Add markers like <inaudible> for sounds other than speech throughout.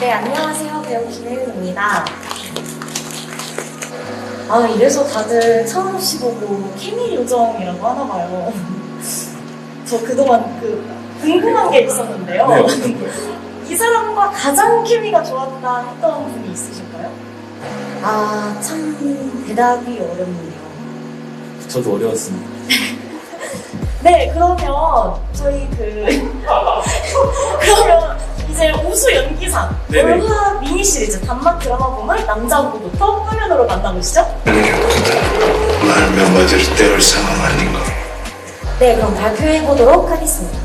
네, 안녕하세요. 배우 김혜윤입니다. 아, 이래서 다들 처음 오시보고 케미 요정이라고 하나 봐요. <laughs> 저 그동안 그 궁금한 게 있었는데요. 네, 어떤 거예요? <laughs> 이 사람과 가장 케미가 좋았다 했던 분이 있으실까요? 아, 참 대답이 어렵네요. 저도 어려웠습니다. <laughs> 네, 그러면 저희 그 그러면 우수 연기상 네네. 월화 미니 시리즈 단막 드라마 부문 남자 후보부터 화면으로 만나보시죠. 말몇 마디를 때울 상황 아닌가. 네, 그럼 발표해 보도록 하겠습니다.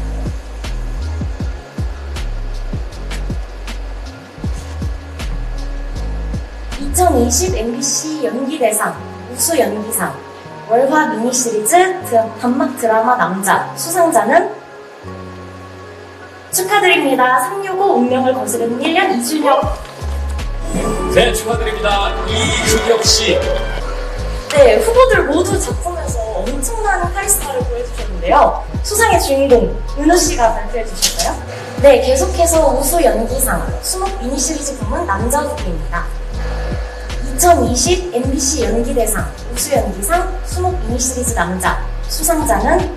(2020) MBC 연기대상 우수 연기상 월화 미니 시리즈 드- 단막 드라마 남자 수상자는 축하드립니다. 365 운명을 거스르는 1년 이준혁 네, 축하드립니다. 이준혁 씨. 네, 후보들 모두 작품에서 엄청난 카리스마를 보여주셨는데요. 수상의 주인공 은우 씨가 발표해 주실까요? 네, 계속해서 우수 연기상 수목 미니 시리즈 부문 남자 후보입니다. 2020 MBC 연기대상 우수 연기상 수목 미니 시리즈 남자 수상자는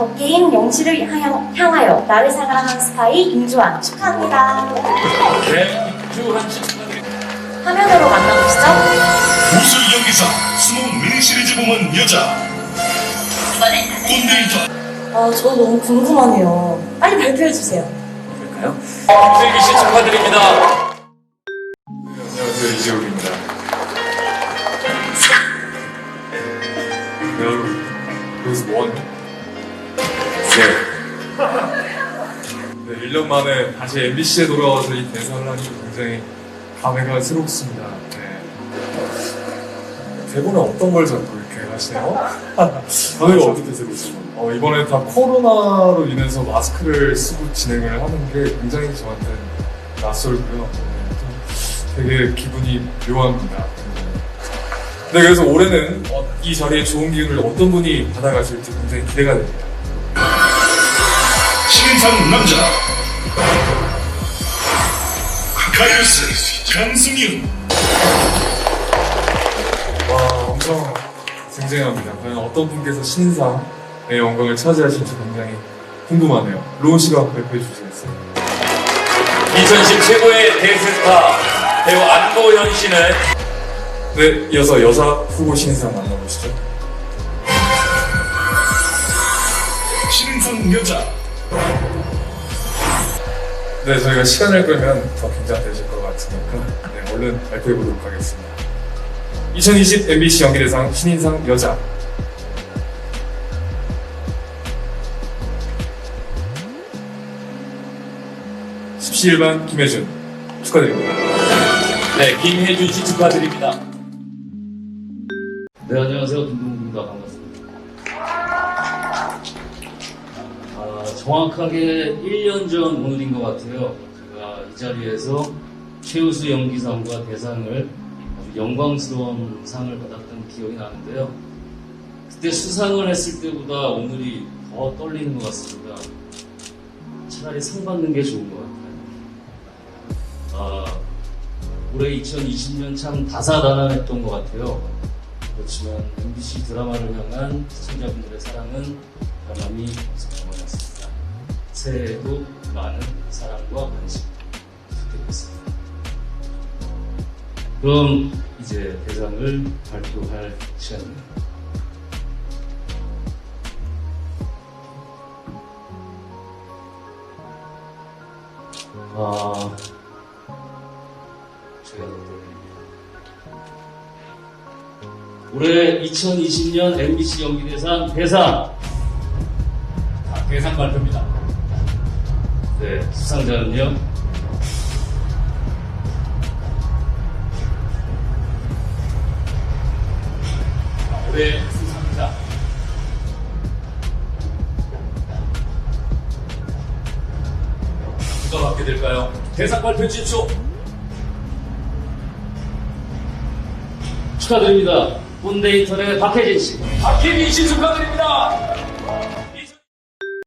더 게임 영시를 향하- 향하여 나를 사랑하는 스파이 임주환 축하합니다. 네, 축하드립니다. 화면으로 만나보시죠. 우수 연기상 수목 미니 시리즈 부문 여자. 꼰대인터. 아, 저 너무 궁금하네요. 빨리 발표해 주세요. 그럴까요? 김슬기 씨 축하드립니다. 안녕하세요 이재욱입니다. 네, 여러분 여기서 뭐하니? 네. 네, 1년 만에 다시 MBC에 돌아와서 이 대사를 하니 굉장히 감회가 새롭습니다. 네. 대본에 어떤 걸 자꾸 이렇게 하시네요? 감회가 <laughs> 어떻게 새롭죠? 어, 이번에 다 코로나로 인해서 마스크를 쓰고 진행을 하는 게 굉장히 저한테 낯설고요. 네, 좀 되게 기분이 묘합니다. 네, 그래서 올해는 어, 이 자리에 좋은 기운을 어떤 분이 받아가실지 굉장히 기대가 됩니다. 신인상 남자. 가이어스 장승윤. 와, 엄청 쟁쟁합니다. 과연 어떤 분께서 신상의 영광을 차지하실지 굉장히 궁금하네요. 로운 씨가 발표해 주시겠어요? 2010 최고의 대스타 배우 안보현 씨는 네, 이어서 여자 후보 신상 만나보시죠. 신인상 여자. 네, 저희가 시간을 끌면 더 긴장되실 것 같으니까 네, 얼른 발표해 보도록 하겠습니다. 2020 MBC 연기대상 신인상 여자 17반 김혜준 축하드립니다. 네, 김혜준 씨 축하드립니다. 네, 안녕하세요. 김동국입니다. 반갑습니다. 정확하게 1년 전 오늘인 것 같아요. 제가 이 자리에서 최우수 연기상과 대상을 아주 영광스러운 상을 받았던 기억이 나는데요. 그때 수상을 했을 때보다 오늘이 더 떨리는 것 같습니다. 차라리 상 받는 게 좋은 것 같아요. 아, 올해 2020년 참 다사다난했던 것 같아요. 그렇지만 MBC 드라마를 향한 시청자분들의 사랑은 변함이 없었습니다. 새해에도 많은 사랑과 관심 부탁드리겠습니다. 그럼 이제 대상을 발표할 시간입니다. 아, 제가 올해 2020년 MBC 연기대상 대상 자, 대상 발표입니다. 네, 수상자는요 자, 올해 수상자. 누가 받게 될까요? 대상 발표해 주십시오. 축하드립니다. 꼰대 인터넷 박혜진 씨. 박혜민 씨 축하드립니다.